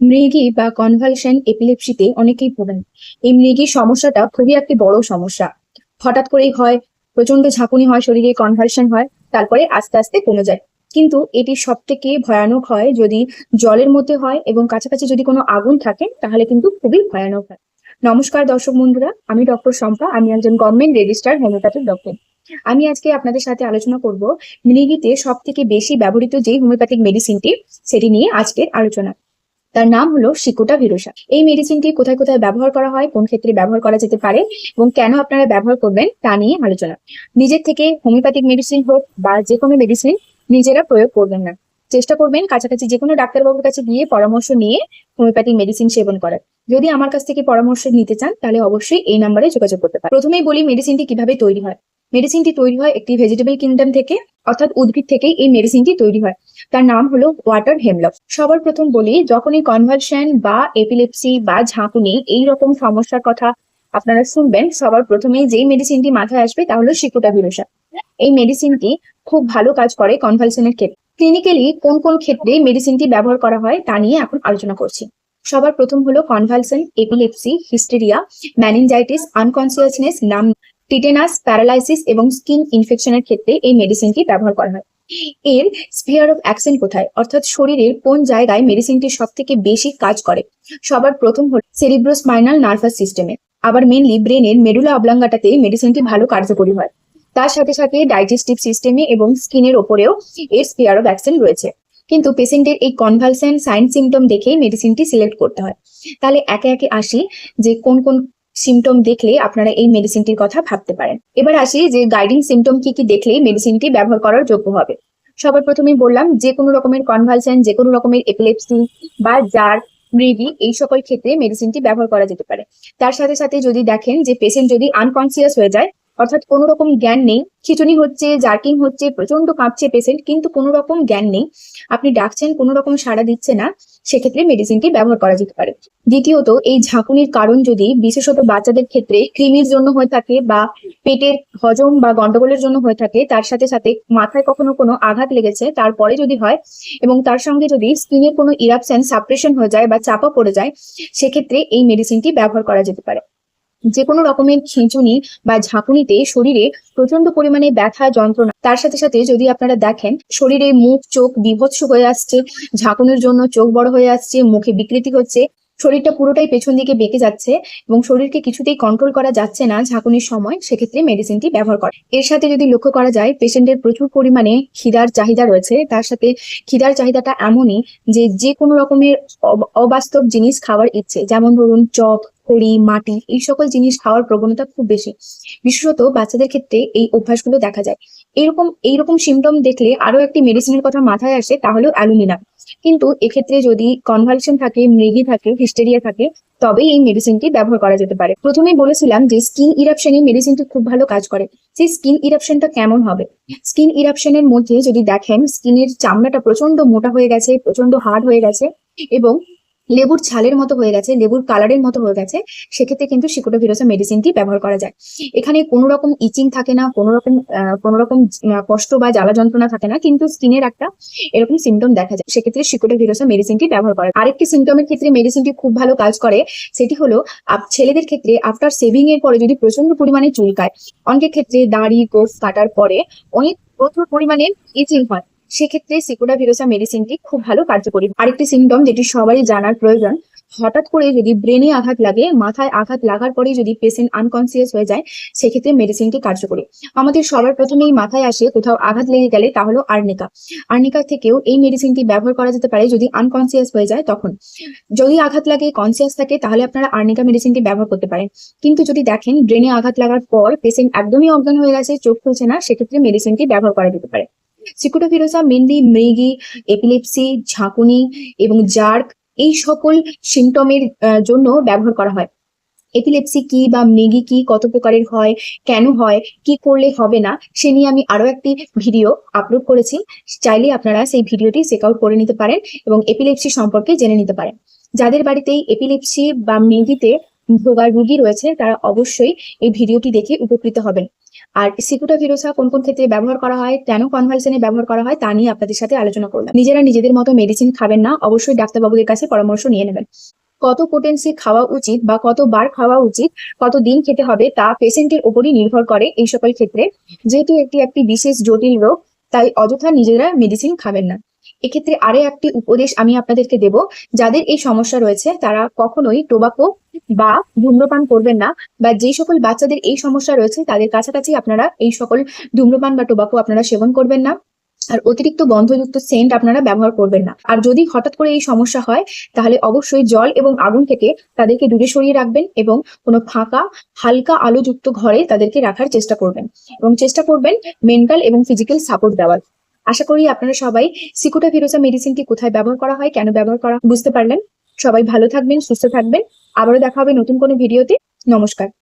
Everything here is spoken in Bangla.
মৃগী বা কনভালশন এপিলেপসিতে অনেকেই ভোগেন। এই মৃগীর সমস্যাটা খুবই একটি বড় সমস্যা। হঠাৎ করেই হয় প্রচণ্ড ঝাঁকুনি হয়, শরীরে কনভালশন হয়, তারপরে আস্তে আস্তে কমে যায়। কিন্তু এটি সব থেকে ভয়ানক হয় যদি জলের মধ্যে হয় এবং কাছাকাছি যদি কোনো আগুন থাকে, তাহলে কিন্তু খুবই ভয়ানক হয়। নমস্কার দর্শক বন্ধুরা, আমি ডক্টর শম্পা, আমি একজন গভর্নমেন্ট রেজিস্টার হোমিওপ্যাথিক ডক্টর আমি আজকে আপনাদের সাথে আলোচনা করব মৃগীতে সব থেকে বেশি ব্যবহৃত যে হোমিওপ্যাথিক মেডিসিনটি সেটি নিয়ে আজকের আলোচনা। তার নাম হলো সিকোটা ভিরোসা। এই মেডিসিনটি কোথায় কোথায় ব্যবহার করা হয়, কোন ক্ষেত্রে ব্যবহার করা যেতে পারে এবং কেন আপনারা ব্যবহার করবেন তা নিয়ে আলোচনা। নিজের থেকে হোমিওপ্যাথিক মেডিসিন হোক বা যে কোনো মেডিসিন নিজেরা প্রয়োগ করবেন না। চেষ্টা করবেন কাছাকাছি যে কোনো ডাক্তারবাবুর কাছে গিয়ে পরামর্শ নিয়ে হোমিওপ্যাথিক মেডিসিন সেবন করার। যদি আমার কাছ থেকে পরামর্শ নিতে চান তাহলে অবশ্যই এই নাম্বারে যোগাযোগ করতে পারেন। প্রথমেই বলি মেডিসিনটি কীভাবে তৈরি হয়। মেডিসিনটি তৈরি হয় একটি ভেজিটেবল কিংডম থেকে, অর্থাৎ উদ্ভিদ থেকেই এই মেডিসিনটি তৈরি হয়। তার নাম হলো ওয়াটার হেমলক। সবার প্রথম বলি, যখনই কনভার্সন বা এপিলেপসি বা ঝাঁকুনি এই রকম সমস্যার কথা আপনারা শুনবেন, সবার প্রথমেই যেই মেডিসিনটি মাথায় আসবে তা হলো শিকুটা ভিরোসা এই মেডিসিনটি খুব ভালো কাজ করে কনভালশনের ক্ষেত্রে। ক্লিনিক্যালি কোন কোন ক্ষেত্রে মেডিসিনটি ব্যবহার করা হয় তা নিয়ে এখন আলোচনা করছি। সবার প্রথম হলো convulsion epilepsy hysteria meningitis unconsciousness নাম টিটেনাস, প্যারালাইসিস এবং স্কিন ইনফেকশনের ক্ষেত্রে এই মেডিসিনটি ব্যবহার করা হয়। এর স্পিয়ার অফ অ্যাকশন কোথায়? অর্থাৎ শরীরের কোন জায়গায় মেডিসিনটি সব থেকে বেশি কাজ করে? সবার প্রথম হল সেরিব্রোস্পাইনাল নার্ভাস সিস্টেমে। আবার মেনলি ব্রেনের মেডুলা অবলাঙ্গাটাতে মেডিসিনটি ভালো কার্যকরী হয়। তার সাথে সাথে ডাইজেস্টিভ সিস্টেমে এবং স্কিনের ওপরেও এর স্পিয়ার অফ অ্যাকশন রয়েছে। কিন্তু পেশেন্টের এই কনভালসেন সাইন সিমটম দেখেই মেডিসিনটি সিলেক্ট করতে হয়। তাহলে একে একে আসি যে কোন কোন সিমটম দেখলে আপনারা এই মেডিসিনটির কথা ভাবতে পারেন। এবার আসি যে গাইডিং সিমটম কি কি দেখলে মেডিসিনটি ব্যবহার করার যোগ্য হবে। সবার প্রথমেই বললাম, যে কোনো রকমের কনভালসেন যে কোনো রকমের এপিলেপসি বা জার মৃগি এই সকল ক্ষেত্রে মেডিসিনটি ব্যবহার করা যেতে পারে। তার সাথে সাথে যদি দেখেন যে পেশেন্ট যদি আনকনসিয়াস হয়ে যায় অর্থাৎ কোনো রকম জ্ঞান নেই। খিচুনি হচ্ছে, জার্কিং হচ্ছে প্রচণ্ড কাঁপছে পেশেন্ট কিন্তু কোনো রকম জ্ঞান নেই। আপনি ডাকছেন কোনো রকম সাড়া দিচ্ছে না, সেক্ষেত্রে মেডিসিনটি ব্যবহার করা যেতে পারে। দ্বিতীয়ত, এই ঝাঁকুনির কারণ যদি বিশেষত বাচ্চাদের ক্ষেত্রে কৃমির জন্য হয়ে থাকে বা পেটের হজম বা গন্ডগোলের জন্য হয়ে থাকে, তার সাথে সাথে মাথায় কখনো কোনো আঘাত লেগেছে, তারপরে যদি হয় এবং তার সঙ্গে যদি স্কিনের কোনো ইরাপশন সাপ্রেশন হয়ে যায় বা চাপা পড়ে যায়, সেক্ষেত্রে এই মেডিসিনটি ব্যবহার করা যেতে পারে। যে কোনো রকমের খিঁচুনি বা ঝাঁকুনিতে শরীরে প্রচণ্ড পরিমাণে ব্যথা, যন্ত্রণা। তার সাথে সাথে যদি আপনারা দেখেন, শরীরে মুখ, চোখ বিভৎস হয়ে আসছে, ঝাঁকুনির জন্য চোখ বড় হয়ে আসছে, মুখে বিকৃতি হচ্ছে, শরীরটা পুরোটাই পেছন দিকে বেঁকে যাচ্ছে এবং শরীরকে কিছুতেই কন্ট্রোল করা যাচ্ছে না ঝাঁকুনির সময়, সেক্ষেত্রে মেডিসিনটি ব্যবহার করে। এর সাথে যদি লক্ষ্য করা যায় পেশেন্টের প্রচুর পরিমাণে খিদার চাহিদা রয়েছে। তার সাথে খিদার চাহিদাটা এমনই যে যে কোনো রকমের অব- অবাস্তব জিনিস খাওয়ার ইচ্ছে। যেমন ধরুন চক খড়ি, মাটি এই সকল জিনিস খাওয়ার প্রবণতা খুব বেশি। বিশেষত বাচ্চাদের ক্ষেত্রে এই অভ্যাসগুলো দেখা যায়। এরকম, এইরকম সিমটম দেখলে আরও একটি মেডিসিনের কথা মাথায় আসে তাহলেও অ্যালুমিনাম কিন্তু এক্ষেত্রে যদি কনভালশন থাকে, মৃগী থাকে হিস্টেরিয়া থাকে, তবেই এই মেডিসিনটি ব্যবহার করা যেতে পারে। প্রথমেই বলেছিলাম যে স্কিন ইরাপশনে মেডিসিনটি খুব ভালো কাজ করে। সেই স্কিন ইরাপশনটা কেমন হবে? স্কিন ইরাপশনের মধ্যে যদি দেখেন স্কিনের চামড়াটা প্রচণ্ড মোটা হয়ে গেছে প্রচণ্ড হার্ড হয়ে গেছে এবং লেবুর ছালের মতো হয়ে গেছে, লেবুর কালারের মতো হয়ে গেছে, সেক্ষেত্রে কিন্তু সিকোটোভিরোসা মেডিসিনটি ব্যবহার করা যায়। এখানে কোনো রকম ইচিং থাকে না, কোনো রকম কোনো রকম কষ্ট বা জ্বালা যন্ত্রণা থাকে না, কিন্তু স্কিনের একটা এরকম সিমটম দেখা যায়। সেক্ষেত্রে সিকোটোভিরোসা মেডিসিনটি ব্যবহার করে আরেকটি সিমটমের ক্ষেত্রে মেডিসিনটি খুব ভালো কাজ করে, সেটি হলো ছেলেদের ক্ষেত্রে আফটার সেভিং এর পরে যদি প্রচণ্ড পরিমাণে চুলকায়, অনেকের ক্ষেত্রে দাড়ি, গোফ কাটার পরে অনেক প্রচুর পরিমাণে ইচিং হয়। সেক্ষেত্রে সিকোডা ভিরোসা মেডিসিনটি খুব ভালো কার্যকরী। আরেকটি সিমটম যেটি সবারই জানার প্রয়োজন, হঠাৎ করে যদি ব্রেনে আঘাত লাগে, মাথায় আঘাত লাগার পরেই যদি পেশেন্ট আনকনসিয়াস হয়ে যায়, সেক্ষেত্রে মেডিসিনটি কার্যকরী। আমাদের সবার প্রথমেই মাথায় আসে কোথাও আঘাত লেগে গেলে, তা হলো আর্নিকা আর্নিকা থেকেও এই মেডিসিনটি ব্যবহার করা যেতে পারে যদি আনকনসিয়াস হয়ে যায় তখন। যদি আঘাত লাগে কনসিয়াস থাকে, তাহলে আপনারা আর্নিকা মেডিসিনটি ব্যবহার করতে পারেন। কিন্তু যদি দেখেন ব্রেনে আঘাত লাগার পর পেশেন্ট একদমই অজ্ঞান হয়ে গেছে, চোখ খুলছে না, সেক্ষেত্রে মেডিসিনটি ব্যবহার করা যেতে পারে। সিকুটোভিরোসা মেনলি মৃগী এপিলেপসি ঝাঁকুনি এবং জার্ক এই সকল সিমটমের জন্য ব্যবহার করা হয়। এপিলেপসি কি বা মেগি কি, কত প্রকারের হয়, কেন হয়, কি করলে হবে না, সে নিয়ে আমি আরও একটি ভিডিও আপলোড করেছি। চাইলে আপনারা সেই ভিডিওটি চেক আউট করে নিতে পারেন এবং এপিলেপসি সম্পর্কে জেনে নিতে পারেন। যাদের বাড়িতেই এপিলেপসি বা মেগিতে ভোগার রুগী রয়েছে, তারা অবশ্যই এই ভিডিওটি দেখে উপকৃত হবেন। আর সিকুটা ফিরোসা কোন কোন ক্ষেত্রে ব্যবহার করা হয় কেন কনভালসেনে ব্যবহার করা হয়, তা নিয়ে আপনাদের সাথে আলোচনা করলাম। নিজেরা নিজেদের মতো মেডিসিন খাবেন না, অবশ্যই ডাক্তারবাবুদের কাছে পরামর্শ নিয়ে নেবেন। কত পোটেন্সি খাওয়া উচিত বা কত বার খাওয়া উচিত কত দিন খেতে হবে, তা পেশেন্টের উপরই নির্ভর করে এই সকল ক্ষেত্রে। যেহেতু একটি একটি বিশেষ জটিল রোগ, তাই অযথা নিজেরা মেডিসিন খাবেন না। এক্ষেত্রে আরে একটি উপদেশ আমি আপনাদেরকে দেব। যাদের এই সমস্যা রয়েছে, তারা কখনোই টোবাকো বা ধূম্রপান করবেন না বা যে সকল বাচ্চাদের এই সমস্যা রয়েছে, তাদের কাছাকাছি আপনারা এই সকল ধূম্রপান বা টোবাকো আপনারা সেবন করবেন না। আর অতিরিক্ত গন্ধযুক্ত সেন্ট আপনারা ব্যবহার করবেন না। আর যদি হঠাৎ করে এই সমস্যা হয়, তাহলে অবশ্যই জল এবং আগুন থেকে তাদেরকে দূরে সরিয়ে রাখবেন এবং কোনো ফাঁকা, হালকা আলোযুক্ত ঘরে তাদেরকে রাখার চেষ্টা করবেন এবং চেষ্টা করবেন মেন্টাল এবং ফিজিক্যাল সাপোর্ট দেওয়ার। আশা করি আপনারা সবাই সিকুটা ভিরোসা মেডিসিনটি কোথায় ব্যবহার করা হয়, কেন ব্যবহার করা বুঝতে পারলেন। সবাই ভালো থাকবেন, সুস্থ থাকবেন। আবারও দেখা হবে নতুন কোনো ভিডিওতে। নমস্কার।